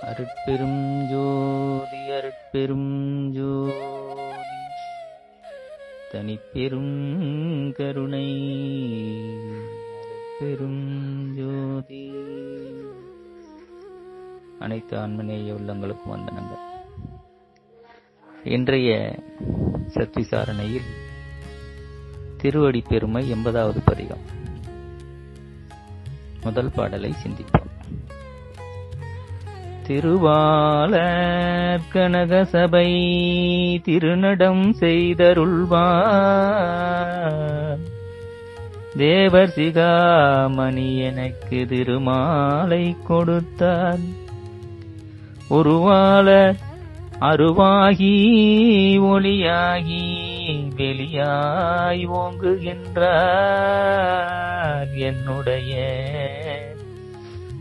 அருட்பெரும் ஜோதி அருட்பெரும் ஜோதி. தனிப்பெரும் கருணை பெரும் ஜோதி. அனைத்து ஆன்மநேய உள்ளங்களுக்கும் வந்தனங்கள். இன்றைய சத்விசாரணையில் திருவடி பெருமை எண்பதாவது பதிகம். முதல் பாடலை சிந்திப்போம். திருவாளர் கனகசபை திருநடம் செய்தருள்வார். தேவர் சிகாமணி எனக்கு திருமாலை கொடுத்தார். உருவாளர் அருவாகி ஒளியாகி வெளியாய் ஓங்குகின்றார். என்னுடைய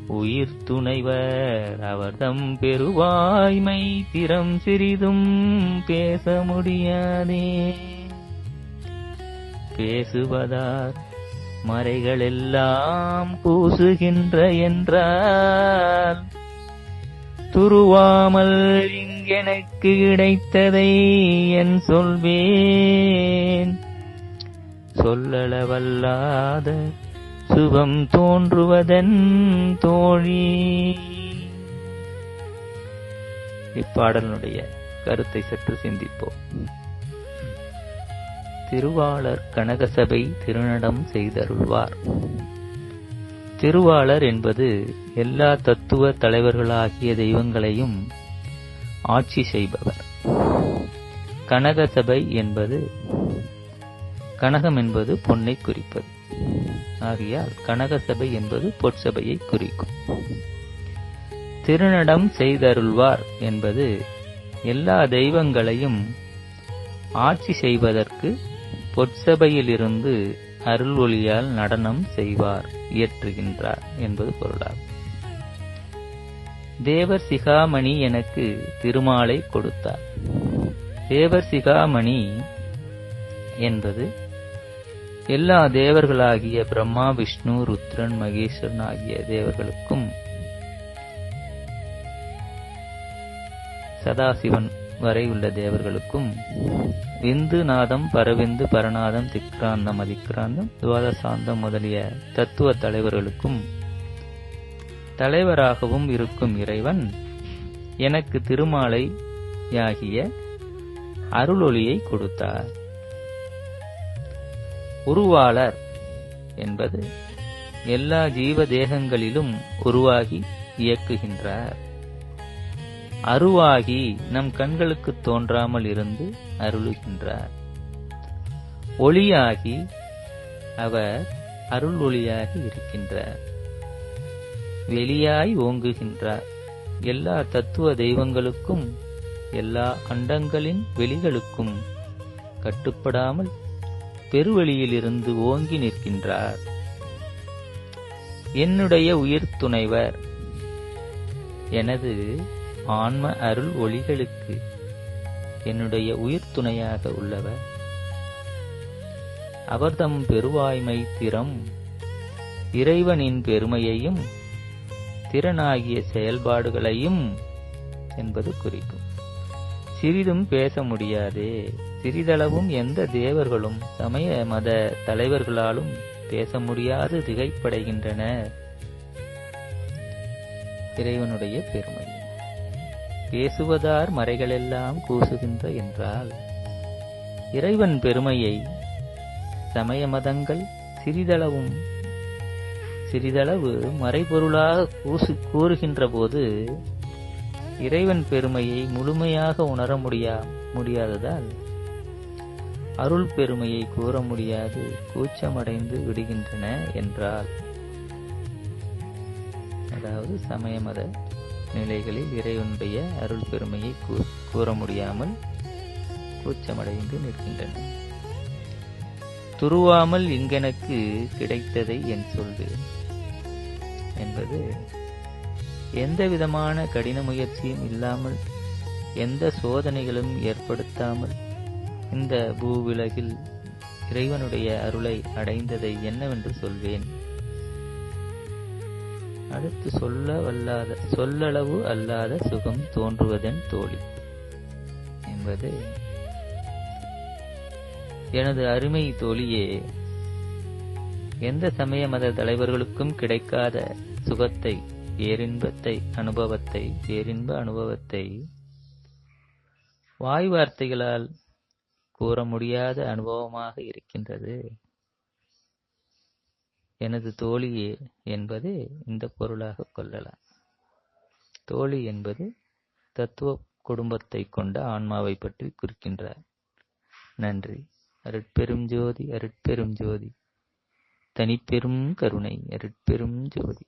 உயிர் துணைவர் அவர்தம் பெருவாய்மை திறம் சிறிதும் பேச முடியாதே. பேசுவதார் மறைகளெல்லாம் பூசுகின்ற என்றால் துருவாமல் இங்கெனக்கு கிடைத்ததை என் சொல்வேன். சொல்லளவல்லாத சுகம் தோன்றுவதன் தோழி. இப்பாடலினுடைய கருத்தை சற்று சிந்திப்போம். திருவாளர் கனகசபை திருநடம் செய்தருள்வார். திருவாளர் என்பது எல்லா தத்துவ தலைவர்களாகிய தெய்வங்களையும் ஆட்சி செய்பவர். கனகசபை என்பது கனகம் என்பது பொன்னை குறிப்பது. ஆகையால் கனகசபை என்பது பொற்சபையை குறிக்கும். திருநடம் செய்தருள்வார் என்பது எல்லா தெய்வங்களையும் ஆட்சி செய்வதற்கு பொற்சபையிலிருந்து அருள் ஒளியால் நடனம் செய்வார் இயற்றுகின்றார் என்பது பொருளாகும். தேவர் சிகாமணி எனக்கு திருமாலை கொடுத்தார். தேவர் சிகாமணி என்பது எல்லா தேவர்களாகிய பிரம்மா விஷ்ணு ருத்ரன் மகேஸ்வரன் ஆகிய தேவர்களுக்கும் சதாசிவன் வரை உள்ள தேவர்களுக்கும் விந்து நாதம் பரவிந்து பரநாதம் திக்ராந்தம் அதிக்ராந்தம் துவாதசாந்தம் முதலிய தத்துவ தலைவர்களுக்கும் தலைவராகவும் இருக்கும் இறைவன் எனக்கு திருமாலை யாகிய அருளொளியை கொடுத்தார். உருவாளர் என்பது எல்லா ஜீவ தேகங்களிலும் உருவாகி இயக்குகின்றார். அருவாகி நம் கண்களுக்கு தோன்றாமல் இருந்து அருளுகின்றார். ஒளியாகி அவர் அருள் ஒளியாகி இருக்கின்றார். வெளியாய் ஓங்குகின்றார். எல்லா தத்துவ தெய்வங்களுக்கும் எல்லா அண்டங்களின் வெளிகளுக்கும் கட்டுப்படாமல் பெருவெளியிலிருந்து ஓங்கி நிற்கின்றார். என்னுடைய உயிர் துணைவர் எனது ஆன்ம அருள் ஒளிகளுக்கு என்னுடைய உயிர் துணையாக உள்ளவர். அவர்தம் பெருவாய்மை திறம் இறைவனின் பெருமையையும் திறனாகிய செயல்பாடுகளையும் என்பது குறிக்கும். சிறிதும் பேச முடியாதே. சிறிதளவும் எந்த தேவர்களும் சமய மத தலைவர்களாலும் பேச முடியாது திகைப்படைகின்றனர் இறைவனுடைய பெருமை. பேசுவதார் மறைகளெல்லாம் கூசுகின்ற என்றால் இறைவன் பெருமையை சமய மதங்கள் சிறிதளவும் சிறிதளவு மறைபொருளாக கூசு கூறுகின்ற போது இறைவன் பெருமையை முழுமையாக உணர முடியா முடியாததால் அருள் பெருமையை கூற முடியாது கூச்சமடைந்து விடுகின்றன என்றால். அதாவது சமய மத நிலைகளில் இறைவனுடைய அருள் பெருமையை கூற முடியாமல் கூச்சமடைந்து நிற்கின்றன. துருவாமல் இங்கெனக்கு கிடைத்ததை என் சொல்வேன் என்பது எந்த விதமான கடின முயற்சியும் இல்லாமல் எந்த சோதனைகளும் ஏற்படுத்தாமல் இந்த பூவிலகில் இறைவனுடைய அருளை அடைந்ததை என்னவென்று சொல்வேன்? அடுத்து சொல்ல வல்லாத சொல்லளவு அல்லாத சுகம் தோன்றுவதன் தோழி என்பது எனது அருமை தோழியே எந்த சமய மத தலைவர்களுக்கும் கிடைக்காத சுகத்தை பேரின்பத்தை அனுபவத்தை பேரின்ப அனுபவத்தை வாய் வார்த்தைகளால் கூற முடியாத அனுபவமாக இருக்கின்றது. எனது தோழியே என்பது இந்த பொருளாக கொள்ளலாம். தோழி என்பது தத்துவ குடும்பத்தை கொண்ட ஆன்மாவை பற்றி குறிக்கின்றார். நன்றி. அருட்பெரும் ஜோதி அருட்பெரும் ஜோதி. தனிப்பெரும் கருணை அருட்பெரும் ஜோதி.